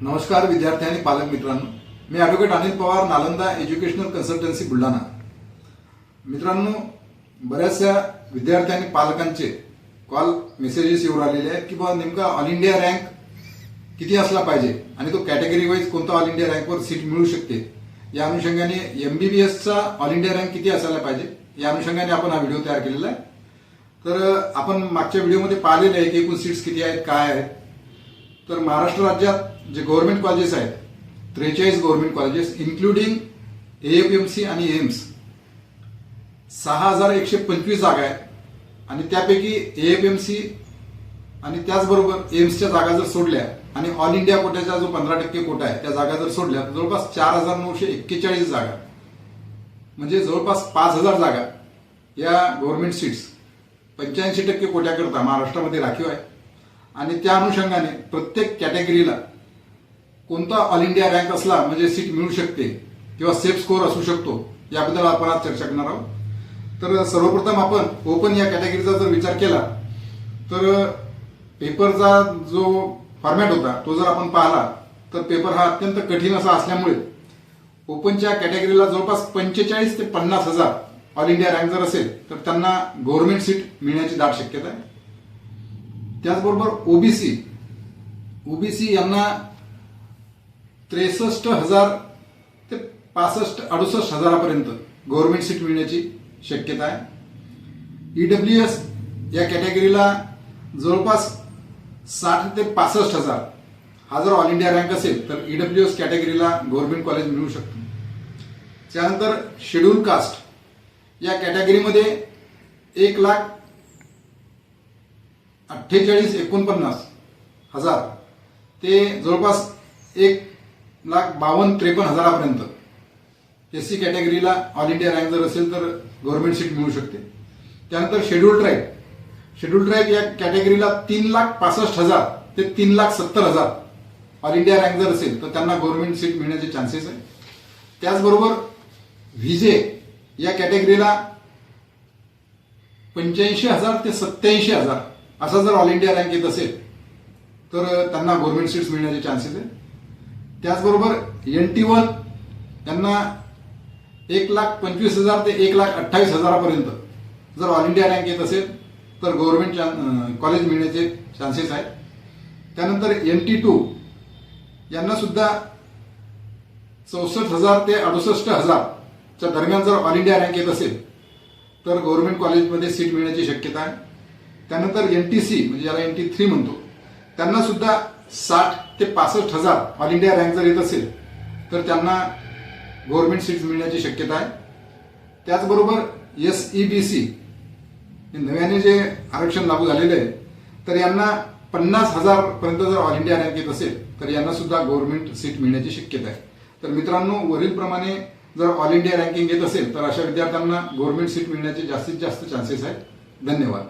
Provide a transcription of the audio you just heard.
नमस्कार विद्यार्थी आणि पालक मित्रांनो. मी advocate Anil Pawar Nalanda educational consultancy Buldhana. मित्रांनो बऱ्याचशा विद्यार्थी आणि पालकांचे कॉल मेसेजेस येऊन आलेले आहेत की बाबा नेमका ऑल इंडिया रँक किती असला पाहिजे? आणि तो कॅटेगरी वाईज कोणता ऑल इंडिया रँकवर सीट मिळू शकते? या अनुषंगाने एमबीबीएसचा ऑल इंडिया रँक किती असायला पाहिजे? या अनुषंगाने आपण हा व्हिडिओ तयार केलेला आहे. तर आपण मागच्या व्हिडिओमध्ये पाहिलेले आहे की एकूण सीट्स किती आहेत काय आहेत? तर महाराष्ट्र राज्यात जे गव्हर्नमेंट कॉलेजेस आहेत त्रेचाळीस गव्हर्नमेंट कॉलेजेस इन्क्लुडिंग एएपीएमसी आणि एम्स सहा हजार एकशे पंचवीस जागा आहेत. आणि त्यापैकी एएपीएमसी आणि त्याचबरोबर एम्सच्या जागा जर सोडल्या आणि ऑल इंडिया कोट्याचा जो पंधरा टक्के कोटा आहे त्या जागा जर सोडल्या तर जवळपास चार हजार नऊशे एक्केचाळीस जागा. म्हणजे जवळपास पाच हजार जागा या गव्हर्नमेंट सीट्स पंच्याऐंशी टक्के कोट्याकरता महाराष्ट्रामध्ये राखीव आहे. आणि त्या अनुषंगाने प्रत्येक कॅटेगरीला कोणता ऑल इंडिया रँक असला म्हणजे सीट मिळू शकते किंवा सेफ स्कोअर असू शकतो याबद्दल आपण आज चर्चा करणार आहोत. तर सर्वप्रथम आपण ओपन या कॅटेगरीचा जर विचार केला तर पेपरचा जो फॉर्मॅट होता तो जर आपण पाहिला तर पेपर हा अत्यंत कठीण असा असल्यामुळे ओपनच्या कॅटेगरीला जवळपास पंचेचाळीस ते पन्नास हजार ऑल इंडिया रँक जर असेल तर त्यांना गव्हर्नमेंट सीट मिळण्याची दाट शक्यता आहे. त्याचबरोबर ओबीसी ओबीसी यांना त्रेसष्ट हजार ते पासष्ट अडुसष्ट हजारापर्यंत गव्हर्नमेंट सीट मिळण्याची शक्यता आहे. ईडब्ल्यू एस या कॅटेगरीला जवळपास साठ ते पासष्ट हजार हा जर ऑल इंडिया रँक असेल तर ईडब्ल्यू एस कॅटेगरीला गव्हर्नमेंट कॉलेज मिळू शकतं. त्यानंतर शेड्यूल कास्ट या कॅटेगरीमध्ये एक लाख अठ्ठेचाळीस एकोणपन्नास हजार ते जवळपास एक लाख बावन्न त्रेपन्न हजारापर्यंत. एस सी कॅटेगरीला ऑल इंडिया रँक जर असेल तर गव्हर्नमेंट सीट मिळू शकते. त्यानंतर शेड्यूल ट्राईब शेड्यूल ट्राईब या कॅटेगरीला तीन लाख पासष्ट हजार ते तीन लाख सत्तर हजार ऑल इंडिया रँक जर असेल तर त्यांना गव्हर्नमेंट सीट मिळण्याचे चान्सेस आहे. त्याचबरोबर व्हिजे या कॅटेगरीला पंच्याऐंशी हजार ते सत्याऐंशी हजार असा जर ऑल इंडिया रँक येत असेल तर त्यांना गव्हर्नमेंट सीट्स मिळण्याचे चान्सेस आहे. त्याचबरोबर एन टी वन यांना एक लाख पंचवीस हजार ते एक लाख अठ्ठावीस हजारापर्यंत जर ऑल इंडिया रँक येत असेल तर गव्हर्नमेंट कॉलेज मिळण्याचे चान्सेस आहेत. त्यानंतर एन टी टू यांना सुद्धा चौसष्ट हजार ते अडुसष्ट हजारच्या दरम्यान जर ऑल इंडिया रँक येत असेल तर गव्हर्नमेंट कॉलेजमध्ये सीट मिळण्याची शक्यता आहे. त्यानंतर एन टी सी म्हणजे याला एन टी थ्री म्हणतो त्यांना सुद्धा साठ ते पासष्ट हजार ऑल इंडिया रँक जर येत असेल तर त्यांना गव्हर्नमेंट सीट्स मिळण्याची शक्यता आहे. त्याचबरोबर एस ई बी सी नव्याने जे आरक्षण लागू झालेलं आहे तर यांना पन्नास हजार पर्यंत जर ऑल इंडिया रँक येत असेल तर यांना सुद्धा गव्हर्नमेंट सीट मिळण्याची शक्यता आहे. तर मित्रांनो वरील प्रमाणे जर ऑल इंडिया रँकिंग येत असेल तर अशा विद्यार्थ्यांना गव्हर्नमेंट सीट मिळण्याचे जास्तीत जास्त चान्सेस आहेत. धन्यवाद.